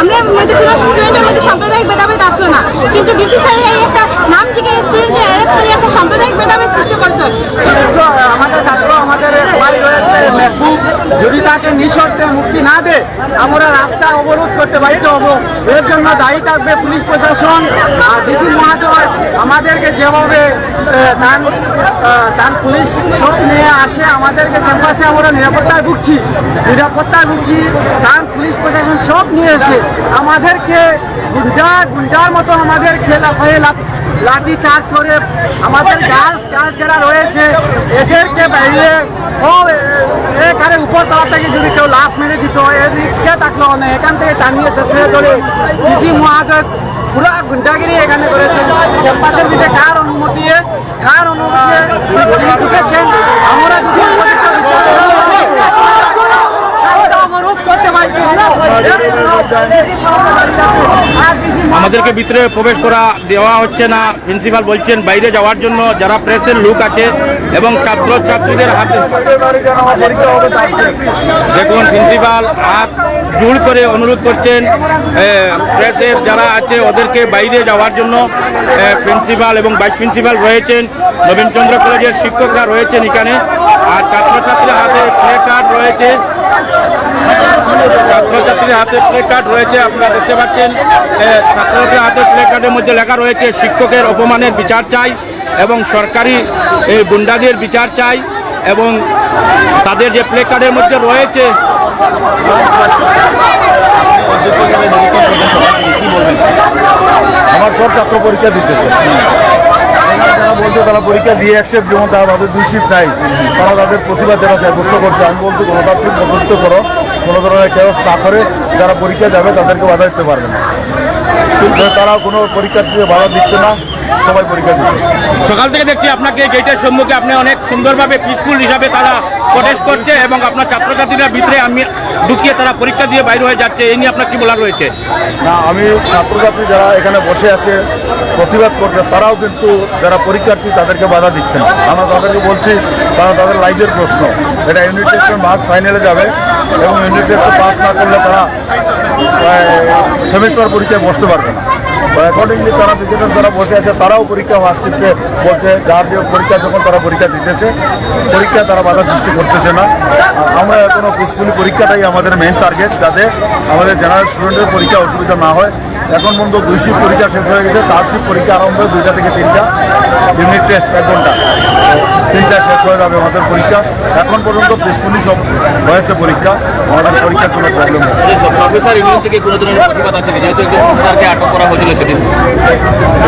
আমরা মধ্যে কোনো স্টুডেন্টের না, কিন্তু স্যার এই নাম থেকে স্টুডেন্টকে অ্যারেস্ট করে একটা সাম্প্রদায়িক ভেদাভেদ আমাদের ছাত্র, আমাদের ভাই যদি তাকে নিঃশর্তে মুক্তি না দেয় আমরা রাস্তা অবরোধ করতে বাধ্য হব। এর জন্য দায়ী থাকবে পুলিশ প্রশাসন আর ডিসি মহাশয়। আমাদেরকে যেভাবে তার তার পুলিশ সব নিয়ে আসে, আমাদেরকে ক্যাম্পাসে আমরা নিরাপত্তায় ভুগছি। নিরাপত্তায় ভুগছি তার পুলিশ প্রশাসন সব নিয়ে এসে আমাদেরকে গুন্ডা, গুন্ডার মতো আমাদের খেলা হয়ে লাঠি চার্জ করে আমাদের গার্লস গার্লস যারা রয়েছে, এদেরকে বাইরে, ও এখানে উপর তলা থেকে যদি কেউ লাভ মেরে দিত এর রিক্সকে থাকল না, এখান থেকে টানিয়ে শেষ করে ধরে কৃষি মহাজক পুরো গুন্ডাগিরি এখানে করেছেন ক্যাম্পাসের ভিতরে কার অনুমতি কার অনুমতি ঢুকেছেন আমরা রাস্তা অবরোধ করতে পারি আমাদেরকে ভিতরে প্রবেশ করা দেওয়া হচ্ছে না। প্রিন্সিপাল বলছেন, বাইরে যাওয়ার জন্য যারা প্রেসের লোক আছে এবং ছাত্র ছাত্রীদের হাতে দেখুন, প্রিন্সিপাল হাত জোর করে অনুরোধ করছেন প্রেসের যারা আছে ওদেরকে বাইরে যাওয়ার জন্য। প্রিন্সিপাল এবং ভাইস প্রিন্সিপাল রয়েছেন, নবীনচন্দ্র কলেজের শিক্ষকরা রয়েছেন এখানে। আর ছাত্রছাত্রীর হাতে প্লে কার্ড রয়েছে। ছাত্রছাত্রীর হাতে প্লে কার্ড রয়েছে, আপনারা দেখতে পাচ্ছেন। ছাত্রছাত্রীর হাতে প্লে কার্ডের মধ্যে লেখা রয়েছে, শিক্ষকের অপমানের বিচার চাই এবং সরকারি এই গুন্ডাদের বিচার চাই এবং তাদের যে প্লে কার্ডের মধ্যে রয়েছে আমার সব ছাত্র পরীক্ষা দিতেছে। যারা বলছে, তারা পরীক্ষা দিয়ে এক যেমন তারা তাদের দুই শিফট নাই। তারা তাদের প্রতিবাদ যারা সাব্যস্ত করছে আমি বলতে গণতান্ত্রিক পদ্ধতি করো, কোনো ধরনের কেউ না করে যারা পরীক্ষা যাবে তাদেরকে বাধা দিতে পারবে না। তারা কোনো পরীক্ষার্থীকে বাধা দিচ্ছে না। সবাই পরীক্ষা দিচ্ছে। সকাল থেকে দেখছি আপনাকে গেটের সম্মুখে আপনি অনেক সুন্দরভাবে পিসফুল হিসাবে তারা প্রটেস্ট করছে এবং আপনার ছাত্রছাত্রীরা ভিতরে আমি ঢুকিয়ে তারা পরীক্ষা দিয়ে বাইরে হয়ে যাচ্ছে। এই নিয়ে আপনার কি বলার রয়েছে? না আমি ছাত্রছাত্রী যারা এখানে বসে আছে প্রতিবাদ করছে তারাও কিন্তু যারা পরীক্ষার্থী তাদেরকে বাধা দিচ্ছে না। আমরা তাদেরকে বলছি তারা তাদের লাইফের প্রশ্ন। এটা ইউনিট টেস্টের মার্কস ফাইনালে যাবে এবং ইউনিট টেস্টে পাস না করলে তারা সেমিস্টার পরীক্ষায় বসতে পারবে না। অ্যাকর্ডিংলি তারা বিজেপি যারা বসে আছে, তারাও পরীক্ষা আসছে বলছে, যার যে পরীক্ষা, যখন তারা পরীক্ষা দিতেছে পরীক্ষা তারা বাধা সৃষ্টি করতেছে না। আর আমরা এখনও পিসফুলি পরীক্ষাটাই আমাদের মেন টার্গেট যাতে আমাদের জেনারেল স্টুডেন্টের পরীক্ষা অসুবিধা না হয়। এখন পর্যন্ত দুই শিফট পরীক্ষা শেষ হয়ে গেছে তার শিফট পরীক্ষা আরম্ভ হয় দুইটা থেকে তিনটা ইউনিট টেস্ট এক ঘণ্টা। তিনটা শেষ হয়ে যাবে আমাদের পরীক্ষা। এখন পর্যন্ত পিসফুলি সব হয়েছে পরীক্ষা। আমাদের পরীক্ষার কোনো প্রবলেম নেই।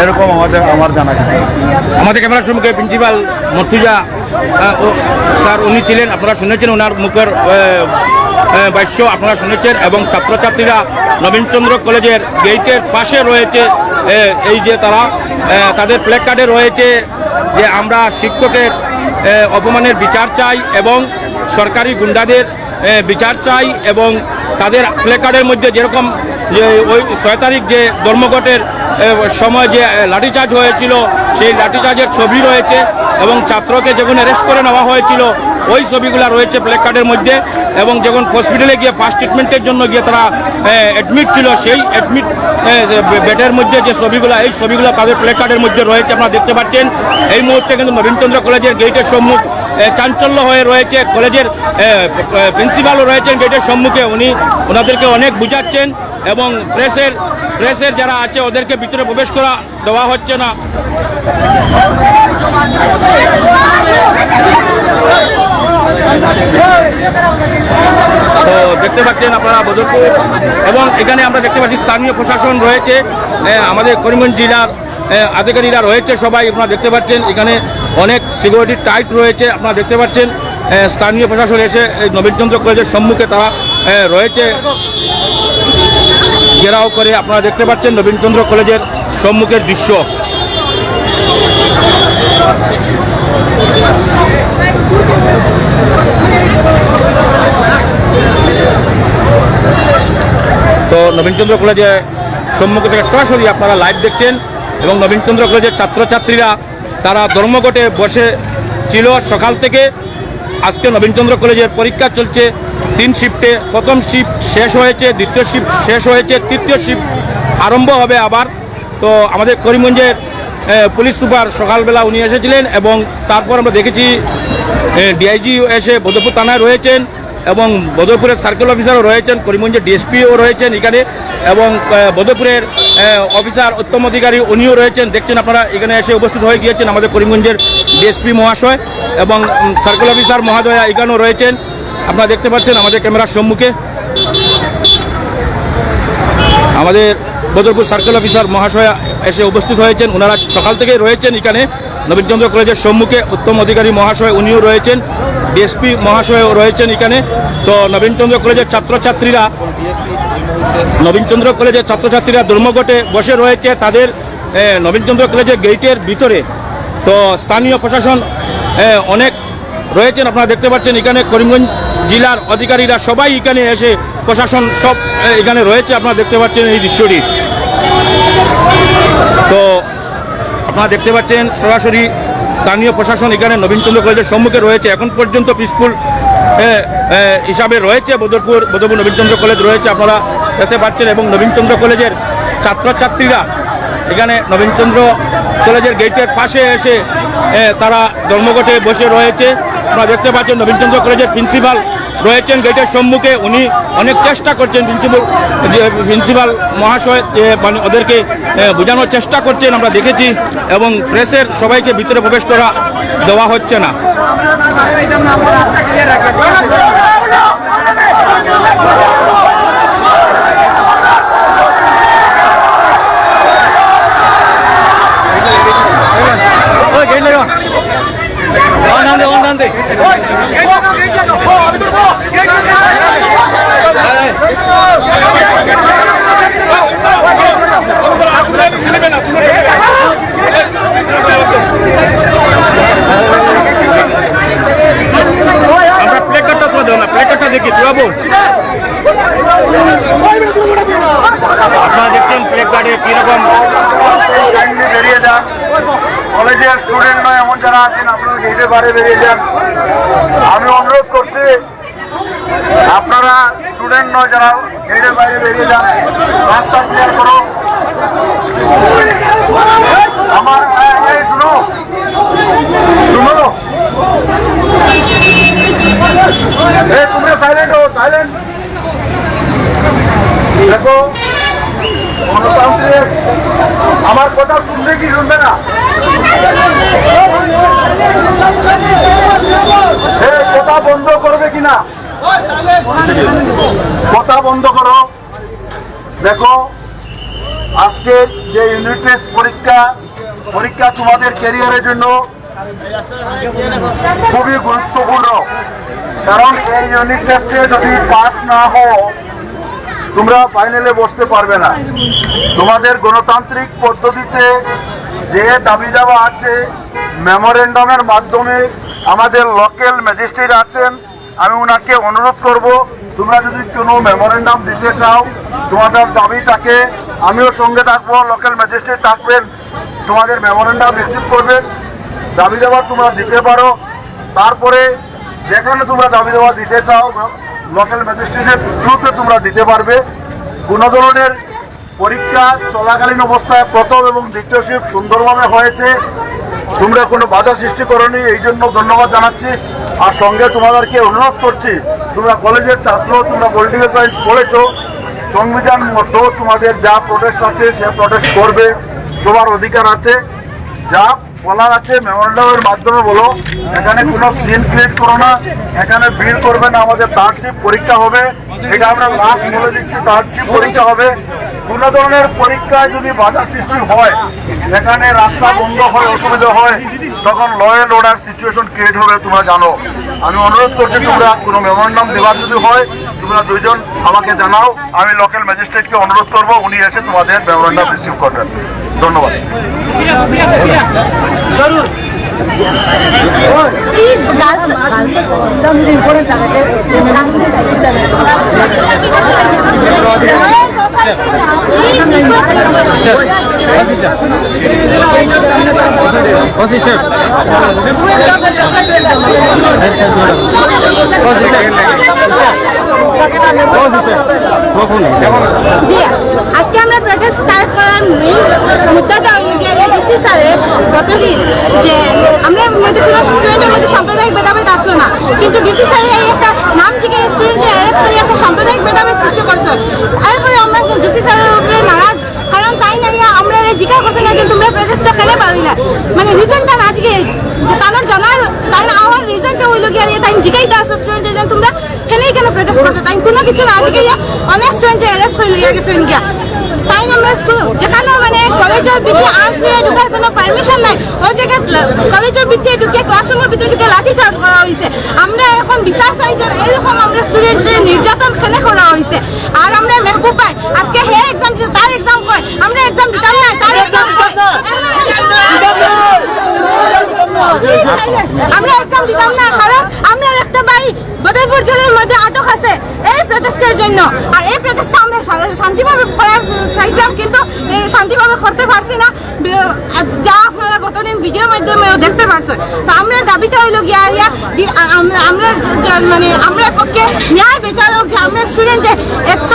এরকম আমাদের আমার জানা কিছু আমাদের ক্যামেরার সম্মুখে প্রিন্সিপাল মর্তুজা স্যার উনি ছিলেন আপনারা শুনেছেন ওনার মুখের আহ, আপনারা শুনেছেন এবং ছাত্রছাত্রীরা নবীনচন্দ্র কলেজের গেটের পাশে রয়েছে এই যে তারা তাদের প্লে কার্ডে রয়েছে যে আমরা শিক্ষকের অপমানের বিচার চাই এবং সরকারি গুন্ডাদের বিচার চাই এবং তাদের প্লে কার্ডের মধ্যে যেরকম যে ওই ছয় তারিখ যে ধর্মঘটের সময় যে লাঠিচার্জ হয়েছিল, সেই লাঠিচার্জের ছবি রয়েছে এবং ছাত্রকে যখন অ্যারেস্ট করে নেওয়া হয়েছিল ওই ছবিগুলো রয়েছে প্লে কার্ডের মধ্যে এবং যখন হসপিটালে গিয়ে ফার্স্ট ট্রিটমেন্টের জন্য গিয়ে তারা অ্যাডমিট ছিল, সেই অ্যাডমিট বেডের মধ্যে যে ছবিগুলো, এই ছবিগুলো তাদের প্লে কার্ডের মধ্যে রয়েছে, আপনারা দেখতে পাচ্ছেন। এই মুহূর্তে কিন্তু নবীনচন্দ্র কলেজের গেটের সম্মুখ চাঞ্চল্য হয়ে রয়েছে। কলেজের প্রিন্সিপালও রয়েছেন গেটের সম্মুখে। উনি, ওনাদেরকে অনেক বুঝাচ্ছেন এবং প্রেসের প্রেসের যারা আছে, ওদেরকে ভিতরে প্রবেশ করা দেওয়া হচ্ছে না। তো দেখতে পাচ্ছেন আপনারা বদরপুর। এবং এখানে আমরা দেখতে পাচ্ছি স্থানীয় প্রশাসন রয়েছে। আমাদের করিমগঞ্জ জেলার আধিকারিকরা রয়েছে সবাই, আপনারা দেখতে পাচ্ছেন। এখানে অনেক সিকিউরিটি টাইট রয়েছে, আপনারা দেখতে পাচ্ছেন। স্থানীয় প্রশাসন এসে নবীনচন্দ্র কলেজের সম্মুখে তারা রয়েছে। ঘেরাও করে আপনারা দেখতে পাচ্ছেন নবীনচন্দ্র কলেজের সম্মুখের দৃশ্য। তো নবীনচন্দ্র কলেজে সম্মুখ থেকে সরাসরি আপনারা লাইভ দেখছেন এবং নবীনচন্দ্র কলেজের ছাত্রছাত্রীরা তারা ধর্মঘটে বসে ছিল। সকাল থেকে আজকে নবীনচন্দ্র কলেজের পরীক্ষা চলছে। তিন শিফটে প্রথম শিফট শেষ হয়েছে, দ্বিতীয় শিফট শেষ হয়েছে, তৃতীয় শিফট আরম্ভ হবে আবার। তো আমাদের করিমগঞ্জের পুলিশ সুপার সকালবেলা উনি এসেছিলেন এবং তারপর আমরা দেখেছি ডিআইজি এসে বদরপুর থানায় রয়েছেন এবং বদরপুরের সার্কেল অফিসারও রয়েছেন, করিমগঞ্জের ডিএসপিও রয়েছেন এখানে এবং বদরপুরের অফিসার উত্তম অধিকারী উনিও রয়েছেন। দেখছেন আপনারা, এখানে এসে উপস্থিত হয়ে গিয়েছেন আমাদের করিমগঞ্জের ডিএসপি মহাশয় এবং সার্কেল অফিসার মহাদয়া এখানেও রয়েছেন। আপনারা দেখতে পাচ্ছেন আমাদের ক্যামেরার সম্মুখে। আমাদের বদরপুর সার্কেল অফিসার মহাশয়া এসে উপস্থিত হয়েছেন। ওনারা সকাল থেকে রয়েছেন এখানে। নবীনচন্দ্র কলেজের সম্মুখে উত্তম অধিকারী মহাশয় উনিও রয়েছেন। ডিএসপি মহাশয়ও রয়েছেন এখানে। তো নবীনচন্দ্র কলেজের ছাত্রছাত্রীরা, নবীনচন্দ্র কলেজের ছাত্রছাত্রীরা ধর্মঘটে বসে রয়েছে। তাদের নবীনচন্দ্র কলেজের গেটের ভিতরে। তো স্থানীয় প্রশাসন অনেক রয়েছেন। আপনারা দেখতে পাচ্ছেন এখানে করিমগঞ্জ জেলার অধিকারীরা সবাই এখানে এসে প্রশাসন সব এখানে রয়েছে। আপনারা দেখতে পাচ্ছেন এই দৃশ্যটি। তো আপনারা দেখতে পাচ্ছেন, সরাসরি স্থানীয় প্রশাসন এখানে নবীনচন্দ্র কলেজের সম্মুখে রয়েছে। এখন পর্যন্ত পিসফুল হিসাবে রয়েছে। বদরপুর বদরপুর নবীনচন্দ্র কলেজ রয়েছে, আপনারা দেখতে পাচ্ছেন। এবং নবীনচন্দ্র কলেজের ছাত্রছাত্রীরা এখানে নবীনচন্দ্র কলেজের গেটের পাশে এসে তারা ধর্মঘটে বসে রয়েছে। আপনারা দেখতে পাচ্ছেন নবীনচন্দ্র কলেজের প্রিন্সিপাল রয়েছেন গেটের সম্মুখে। উনি অনেক চেষ্টা করছেন প্রিন্সিপাল প্রিন্সিপাল মহাশয় মানে ওদেরকে বোঝানোর চেষ্টা করছেন, আমরা দেখেছি, এবং প্রেসের সবাইকে ভিতরে প্রবেশ করা দেওয়া হচ্ছে না আমরা প্লেট কার্ডটা তুলে দেবো না প্লেট কার্ডটা দেখি তুলাবো আপনারা দেখছেন প্লেট কার্ডে কীরকম লাইনে বেরিয়ে যান কলেজের স্টুডেন্ট নয় এমন যারা আছেন আপনারা গেটের বাইরে বেরিয়ে যান আমি অনুরোধ করছি আপনারা স্টুডেন্ট নয় যারা গেটের বাইরে বেরিয়ে যান রাস্তা ক্লিয়ার করো আমার শুনো শুনো এই তোমরা সাইলেন্ট হো সাইলেন্ট দেখো আমার কথা শুনবে কি শুনবে না কথা বন্ধ করবে কি না কথা বন্ধ করো। দেখো, আজকে যে ইউনিট টেস্ট পরীক্ষা পরীক্ষা তোমাদের ক্যারিয়ারের জন্য খুবই গুরুত্বপূর্ণ। কারণ এই ইউনিট টেস্টে যদি পাস না হও, তোমরা ফাইনালে বসতে পারবে না। তোমাদের গণতান্ত্রিক পদ্ধতিতে যে দাবি দাবা আছে মেমোরেন্ডামের মাধ্যমে আমাদের লোকাল ম্যাজিস্ট্রেট আছেন, আমি ওনাকে অনুরোধ করব তোমরা যদি কোনো মেমোরেন্ডাম দিতে চাও, তোমাদের দাবিটাকে আমিও সঙ্গে থাকব লোকাল ম্যাজিস্ট্রেট থাকবেন, তোমাদের মেমোরেন্ডাম রিসিভ করবেন, দাবি দাবা তোমরা দিতে পারো। তারপরে যেখানে তোমরা দাবি দাবা দিতে চাও লোকাল ম্যাজিস্ট্রেটের থ্রুতে তোমরা দিতে পারবে। কোনো ধরনের পরীক্ষা চলাকালীন অবস্থায় প্রথম এবং দ্বিতীয় শিফট সুন্দরভাবে হয়েছে। তোমরা কোনো বাধা সৃষ্টি করনি, এই জন্য ধন্যবাদ জানাচ্ছি। আর সঙ্গে তোমাদেরকে অনুরোধ করছি তোমরা কলেজের ছাত্র, তোমরা পলিটিক্যাল সায়েন্স পড়েছো, সংবিধান মতো তোমাদের যা প্রোটেস্ট আছে সে প্রোটেস্ট করবে, সবার অধিকার আছে। যা বলার আছে মেমোরেন্ডামের মাধ্যমে বলো, এখানে কোনো সিন ক্রিয়েট করো না, এখানে ভিড় করবে না, আমাদের তার পরীক্ষা হবে, এটা আমরা লাভ বলে দিচ্ছি তার পরীক্ষা হবে। কোনো ধরনের পরীক্ষায় যদি বাধা সৃষ্টি হয় এখানে রাস্তা বন্ধ হয়, অসুবিধা হয়, তখন law and order situation create হবে, তোমরা জানো। আমি অনুরোধ করছি তোমরা, কোনো মেমোরেন্ডাম দেওয়ার যদি হয়, তোমরা দুইজন আমাকে জানাও, আমি লোকাল ম্যাজিস্ট্রেটকে অনুরোধ করব, উনি এসে তোমাদের মেমোরেন্ডাম রিসিভ করবেন। ধন্যবাদ। জি, আজকে আমরা প্রোটেস্ট স্টার্ট করার মেইন মুদ্দাটা ডিসি স্যারে গতদিন যে আমরা মধ্যে কোনো স্টুডেন্টের মধ্যে সাম্প্রদায়িক ভেদাভেদ আসলো না। কিন্তু ডিসি স্যারে এই একটা নাম থেকে স্টুডেন্টকে অ্যারেস্ট করে একটা সাম্প্রদায়িক ভেদাভেদ সৃষ্টি করছে। এরপরে আমরা ডিসি স্যারের উপরে নারাজ, কারণ তাই নাই আমরা জিজ্ঞাসা করছে না যে তোমরা প্রজেক্টটা কেন পারিলা মানে রিজনটা না আজকে তাদের জানার তাই আমার রিজনটা হইল গিয়ে তাই জিজ্ঞাসা আসলো স্টুডেন্টের যে তোমরা কেনই কেন প্রজেক্ট করছ? তাই কোনো কিছু না আজকে অনেক স্টুডেন্ট অ্যারেস্ট হইল গিয়া গেছে গিয়া তাই আমরা স্কুল যেখানে মানে কলেজের ভিতরে আর্টস নিয়ে ঢুকার কোনো পারমিশন নাই। ওই জায়গায় কলেজের ভিতরে ঢুকে ক্লাসরুমের ভিতরে ঢুকে লাঠি চার্জ করা হয়েছে। আমরা এখন বিচার চাই যে এরকম আমরা স্টুডেন্টদের নির্যাতন খেলে করা হয়েছে? আর আমরা মেহবুব পাই আজকে হে এক্সাম দিতে তার এক্সাম হয় আমরা এক্সাম দিতাম না তার এক্সাম আমরা এক্সাম দিতাম না কারণ একটা ভাই বদরপুর জেলার মধ্যে আটক আছে এই প্রটেস্টের জন্য। আর এই প্রটেস্টটা আমরা শান্তিভাবে করার চাইছিলাম, কিন্তু শান্তিভাবে করতে পারছি না। যা আপনারা গতদিন ভিডিওর মাধ্যমে দেখতে পারছেন। তো আমরা দাবিটা হইল গিয়া ইয়া আমরা মানে আমরা পক্ষে ন্যায় বিচারক, যে আমরা স্টুডেন্টে এত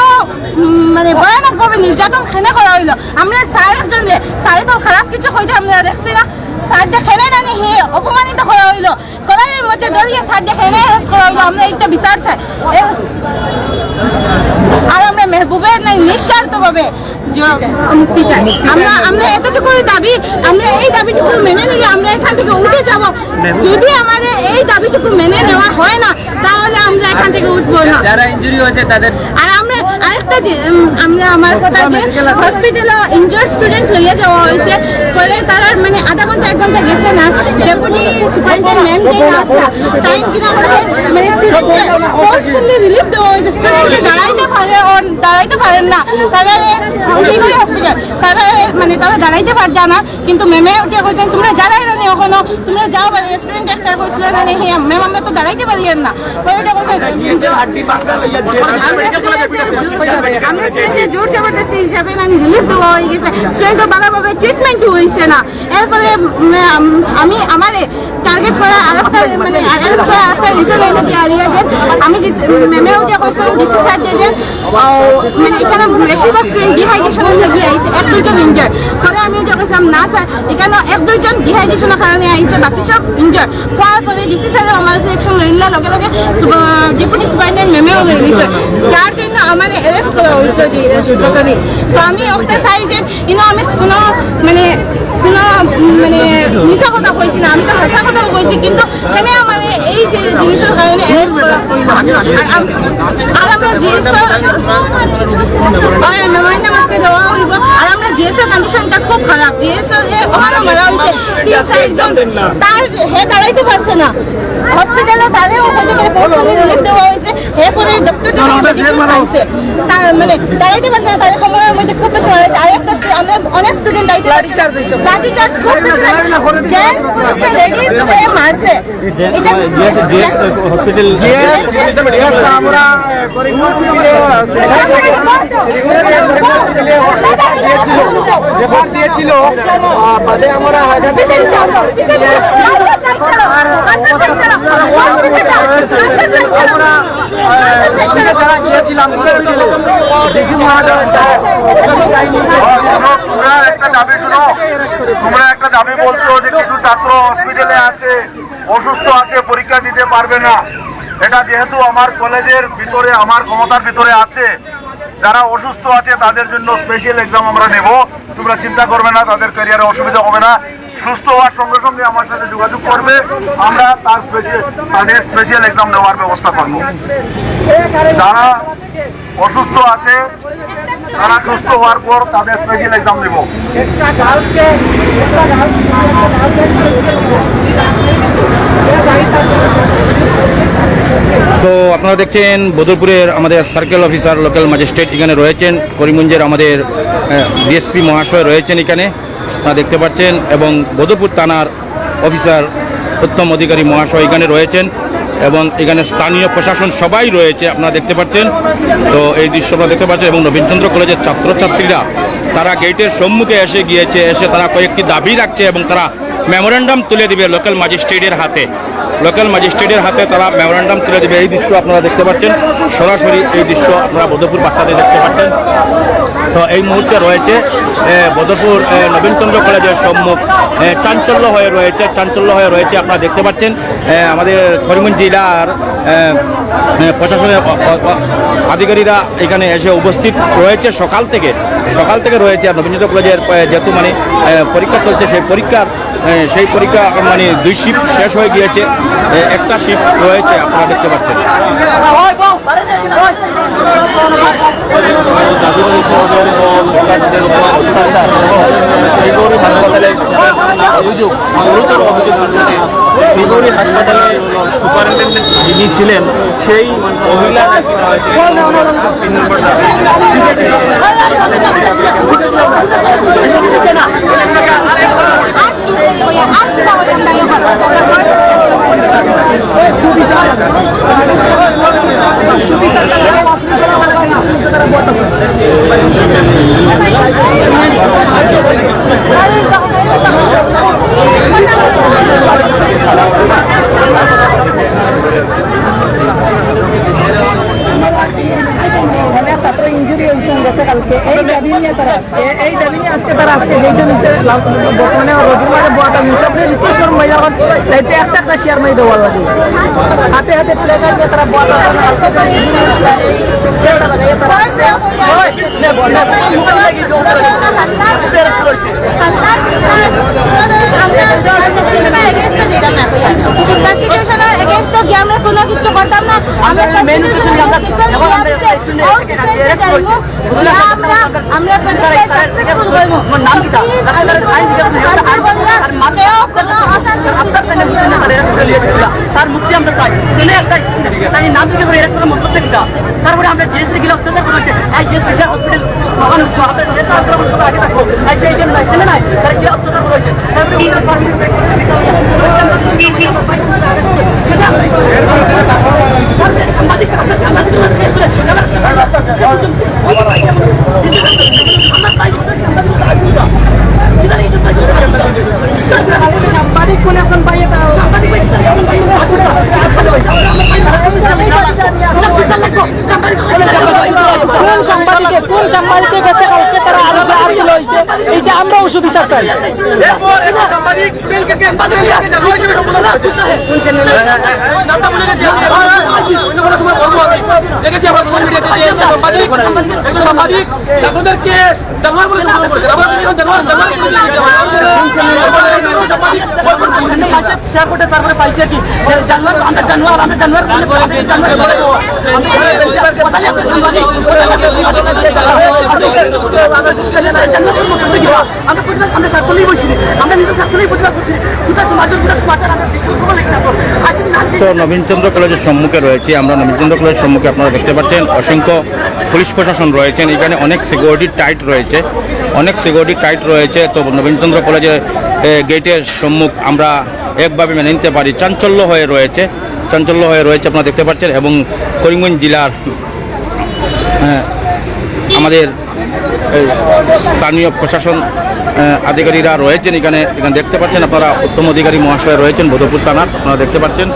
মানে ভয়ানকভাবে নির্যাতন খেনে করা হইল। আমরা স্যার একজন স্যারে তো খারাপ কিছু হইতে আমরা দেখছি না। স্যার দেখেনে না নি হে অপমানিত করা হইল কলেজের মধ্যে দলিয়ে স্যার দেখেনে হেস করা হইল আমরা একটা বিচার চাই। আর আমরা মেহবুবের নাই নিঃস্বার্থভাবে মুক্তি চাই। আমরা আমরা এতটুকু দাবি আমরা এই দাবিটুকু মেনে নিলে আমরা এখান থেকে উঠে যাব। যদি আমাদের এই দাবিটুকু মেনে নেওয়া হয় না তাহলে আমরা এখান থেকে উঠবো না। যারা ইঞ্জুরি হয়েছে তাদের আর আমরা আরেকটা আমরা আমার কথা যে হসপিটালে ইনজার স্টুডেন্ট লইয়া যাওয়া হয়েছে। ফলে তারা মানে আধা ঘণ্টা, এক ঘণ্টা গেছে না। ডেপুটি মানে স্টুডেন্টকে দাঁড়াইতে পারে পারেন না। তারা তারা মানে পারত না। কিন্তু ম্যামে উঠে কইছেন তোমরা যারাই রানি ওখানে তোমরা যাও বলে স্টুডেন্ট একটা কইছিল না ম্যাম আমরা তো দাঁড়াইতে পারিয়েন না। তো এটা না ট্রিটমেন্ট হয়েছে। না। এরপরে উম, আম- আমি আমার টার্গেট করা আরেকটা মানে অ্যারেস্ট করা আরেকটা রিজন হইল কি আর ইয়ে যে আমি ম্যামে উঠে কইছিলাম ডিসি স্যার যে মানে এখানে বেশিরভাগ স্টুডেন্ট ডিহাইড্রেশনের লেগে আইছে এক দুইজন ইনজার ফলে আমি উঠে কইছিলাম না স্যার এখানে এক দুইজন ডিহাইড্রেশনের কারণে আইছে বাকি সব ইনজার হওয়ার পরে ডিসি স্যার আমার সিলেকশন লইলা লগে লগে ডেপুটি সুপারিনটেন্ডেন্ট মেমেও লই দিছে যার জন্য আমার অ্যারেস্ট করা হয়েছিল যে তো আমি ওটা চাই যে ইনো আমি কোনো মানে কোনো মানে মিছা কথা কইছি না আমি তো সঁচা কথা কইছি কিন্তু কেনে আমার এই যে জিনিসের কারণে অ্যারেস্ট করা। আর আম- আর আমরা জিএসও মেমোরেন্ডাম দেওয়া হইব আর আমরা জিএসএর কন্ডিশনটা খুব খারাপ জিএসএ ওখানে মারা হয়েছে তিন চারজন তার হে দাঁড়াইতে পারছে না হসপিটালে করে দেওয়া হয়েছে এরপরে ডক্টর খাইছে তার মানে দাঁড়াইতে পারছে না তাদের সময়ের মধ্যে খুব বেশি হয়েছে আর একটা আমরা অনেক স্টুডেন্ট দাঁড়াইতে লাঠি লাঠি চার্জ খুব বেশি জেন্টস পুলিশ লেডিস মারছে এটা হসপিটাল আমরা করিমগঞ্জ রেফার দিয়েছিল বাদে আমরা আমরা যারা গিয়েছিলাম ডিসি মহাদয় তোমরা একটা দাবি শুনো তোমরা একটা দাবি বলছো যে কিছু ছাত্র হসপিটালে আছে অসুস্থ আছে পরীক্ষা দিতে পারবে না এটা যেহেতু আমার কলেজের ভিতরে আমার ক্ষমতার ভিতরে আছে যারা অসুস্থ আছে, তাদের জন্য স্পেশাল এক্সাম আমরা নেব। তোমরা চিন্তা করবে না, তাদের ক্যারিয়ারে অসুবিধা হবে না। সুস্থ হওয়ার সঙ্গে সঙ্গে আমার সাথে যোগাযোগ করবে। আমরা তার স্পেশাল তাদের স্পেশাল এক্সাম নেওয়ার ব্যবস্থা করব। যারা অসুস্থ আছে, তারা সুস্থ হওয়ার পর তাদের স্পেশাল এক্সাম নেব। তো আপনারা দেখছেন বদরপুরের আমাদের সার্কেল অফিসার লোকাল ম্যাজিস্ট্রেট এখানে রয়েছেন, করিমগঞ্জের আমাদের ডিএসপি মহাশয় রয়েছেন এখানে, আপনারা দেখতে পাচ্ছেন, এবং বদরপুর থানার অফিসার উত্তম অধিকারী মহাশয় এখানে রয়েছেন, এবং এখানে স্থানীয় প্রশাসন সবাই রয়েছে, আপনারা দেখতে পাচ্ছেন। তো এই দৃশ্য আপনারা দেখতে পাচ্ছেন, এবং নবীনচন্দ্র কলেজের ছাত্রছাত্রীরা, তারা গেটের সম্মুখে এসে গিয়েছে, এসে তারা কয়েকটি দাবি রাখছে, এবং তারা মেমোরেন্ডাম তুলে দিবে লোকাল ম্যাজিস্ট্রেটের হাতে। লোকাল ম্যাজিস্ট্রেটের হাতে তারা মেমোরেন্ডাম তুলে দেবে। এই দৃশ্য আপনারা দেখতে পাচ্ছেন। সরাসরি এই দৃশ্য আপনারা বদরপুর বাচ্চাদের দেখতে পাচ্ছেন। তো এই মুহূর্তে রয়েছে বদরপুর নবীনচন্দ্র কলেজের সম্মুখ চাঞ্চল্য হয়ে রয়েছে, চাঞ্চল্য হয়ে রয়েছে আপনারা দেখতে পাচ্ছেন। আমাদের করিমগঞ্জ জেলার প্রশাসনের আধিকারিকরা এখানে এসে উপস্থিত রয়েছে সকাল থেকে। সকাল থেকে রয়েছে আর নবীনচন্দ্র কলেজের যেহেতু মানে পরীক্ষা চলছে, সেই পরীক্ষার সেই পরীক্ষা মানে দুই শিফট শেষ হয়ে গিয়েছে। একটা শিফট রয়েছে আপনারা দেখতে পাচ্ছেন। হাসপাতালে যিনি ছিলেন সেই মহিলা অনেক ছাত্র ইঞ্জুরি হয়েছে গেছে কালকে এই দাবি নিয়ে তারা আজকে এই দাবি নিয়ে আজকে তারা আজকে যেটা নিচে বর্তমানে রোগীর মাঝে বয়াটা মিশাপে রিকোয়েস্ট করুন মহিলা দায়িত্বে একটা একটা শেয়ার মাই দেওয়ার লাগে হাতে হাতে প্লেকার দিয়ে তারা বয়াটা কালকে তারা injury হয়েছে, এই চেয়ারটা লাগাইয়ে তারা আজকে ওই, করে। আমরা কোনো কিছু করতাম না? আমরা? তারা মুক্তি আমরা চাই। একটা তাই নাম থেকে করে মতলব তারপরে আমরা ডিএসসি গিয়ে অত্যাচার করেছে। এই ডিএসসি হসপিটাল মহান উৎসব আমরা সবাই আগে থাকব। আর সেই জন্য নাই নাই তারা কি অত্যাচার করেছে। তারপরে পারমিট সাংবাদিক কোন এখন কোন সাংবাদিকে কোন সাংবাদিকে গেছে কালকে দিল হইছে এইটা আমরা অসুবিধা চাই সাংবাদিক তাদেরকে জানোয়ার বলে শুরু করেছে আবার জানোয়ার তারপরে কি আমরা জানোয়ার আমরা আমরা নিজের প্রতিবাদ করছি দুটা সমাজের দুটা সমাজের আমরা বিশ্ব সভা লেখা তো নবীনচন্দ্র কলেজের সম্মুখে রয়েছে। আমরা নবীনচন্দ্র কলেজের সম্মুখে আপনারা দেখতে পাচ্ছেন অসংখ্য পুলিশ প্রশাসন রয়েছেন। এখানে অনেক সিকিউরিটি টাইট রয়েছে। অনেক সিকিউরিটি টাইট রয়েছে। তো নবীনচন্দ্র কলেজের গেটের সম্মুখ আমরা একভাবে মেনে নিতে পারি। চাঞ্চল্য হয়ে রয়েছে। চাঞ্চল্য হয়ে রয়েছে আপনারা দেখতে পাচ্ছেন এবং করিমগঞ্জ জেলার হ্যাঁ, আমাদের স্থানীয় প্রশাসন আহ, আধিকারিকরা রয়েছেন এখানে। এখানে দেখতে পাচ্ছেন আপনারা উত্তম অধিকারী মহাশয় রয়েছেন বোধপুর থানার। আপনারা দেখতে পাচ্ছেন।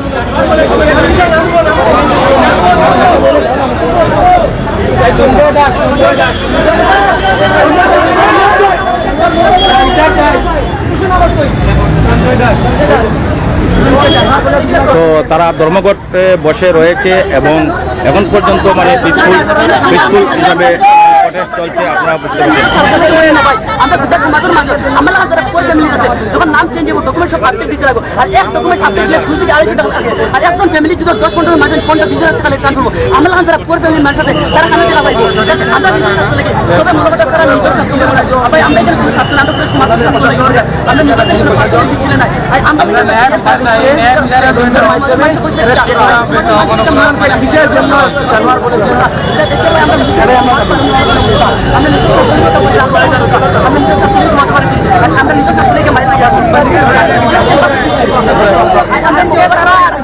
তো তারা ধর্মঘটে বসে রয়েছে এবং এখন পর্যন্ত মানে পিসফুল পিসফুল হিসাবে প্রটেস্ট চলছে আপনারা বুঝতে আমরা আমরা যখন নাম চেঞ্জ ডকুমেন্ট সব আপডেট দিতে লাগবো আর এক ডকুমেন্ট আপডেট দিলে দুই থেকে আড়াইশো টাকা আর একজন ফ্যামিলি যদি দশ পনেরো মাসের পনেরো বিশ হাজার টাকা ট্রান্সফার করব আমরা যারা পরে ফ্যামিলির মানুষ আছে তারা খানা টাকা আমরা সবাই করার আমরা এখানে কোনো আমরা কোনো আমরা নিজেদের কোনো না আমরা জন্য বলেছে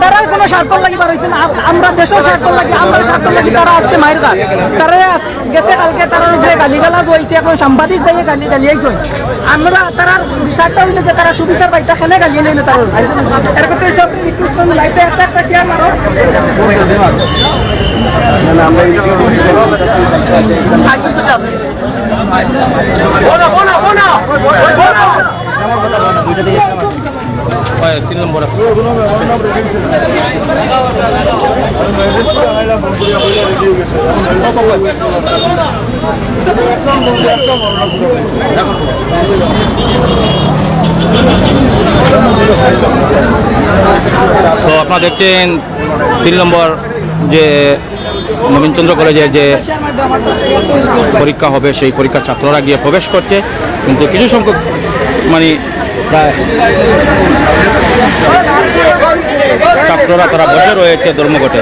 তারা কোনো স্বার্থ লাগি পারছেন আমরা দেশের স্বার্থ লাগি আমরা স্বার্থ লাগি, তারা আজকে মায়ের কাজ তারা গেছে, কালকে তারা যে গালিগালাজ হয়েছে এখন সাংবাদিক ভাইয়ে গালি গালিয়াইছে। আমরা তারা বিচারটা হইলে যে তারা সুবিচার পাইতা খেলে গালিয়ে নিলে তারা। এরকম সব লাইফে একটা একটা শেয়ার মারো। তিন নম্বর আছে তো আপনারা দেখছেন তিন নম্বর যে নবীনচন্দ্র কলেজে যে পরীক্ষা হবে, সেই পরীক্ষা ছাত্ররা গিয়ে প্রবেশ করছে। কিন্তু কিছু সংখ্যক মানে প্রায় ছাত্ররা তারা বসে রয়েছে ধর্মঘটে।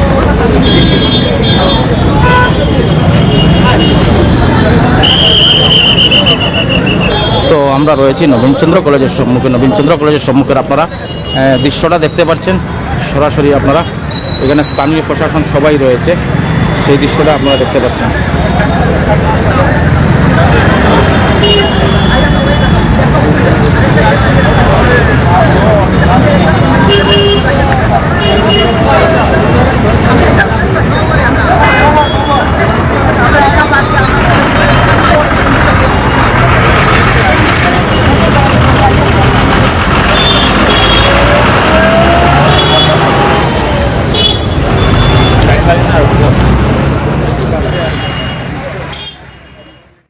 তো আমরা রয়েছি নবীনচন্দ্র কলেজের সম্মুখে। নবীনচন্দ্র কলেজের সম্মুখের আপনারা দৃশ্যটা দেখতে পাচ্ছেন। সরাসরি আপনারা, এখানে স্থানীয় প্রশাসন সবাই রয়েছে। সেই দৃশ্যটা আপনারা দেখতে পাচ্ছেন।